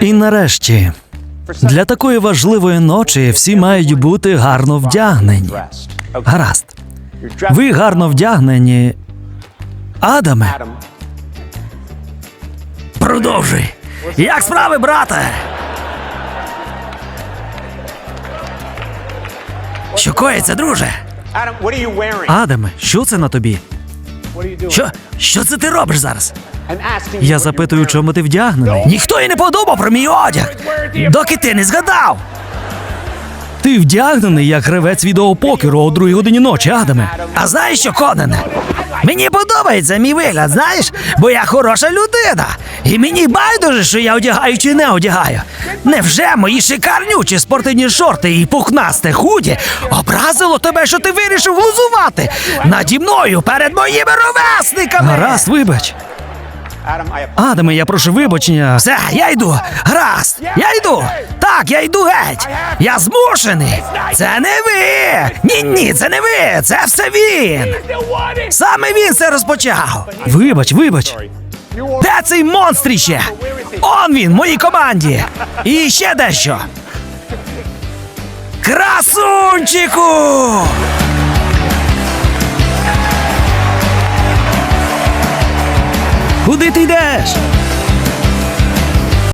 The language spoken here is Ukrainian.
І нарешті, для такої важливої ночі всі мають бути гарно вдягнені. Гаразд. Ви гарно вдягнені. Адаме, продовжуй. Як справи, брате? Що коїться, друже? Адаме, що це на тобі? Що, що це ти робиш зараз? Я запитую, чому ти вдягнений. Ніхто й не подумав про мій одяг, доки ти не згадав. Ти вдягнений як гравець відеопокеру о другій годині ночі, Адаме. А знаєш що, Конане? Мені подобається мій вигляд, знаєш, бо я хороша людина. І мені байдуже, що я одягаю чи не одягаю. Невже мої шикарнючі спортивні шорти і пухнасте худі образило тебе, що ти вирішив глузувати наді мною перед моїми ровесниками? Гаразд, вибач. Адаме, я прошу вибачення. Все, я йду. Гаразд, я йду. Так, я йду геть. Я змушений. Це не ви. Ні, ні, це не ви. Це все він. Саме він це розпочав. Вибач, вибач. Де цей монстріще? Он він, в моїй команді. І ще дещо. Красунчику! O DT10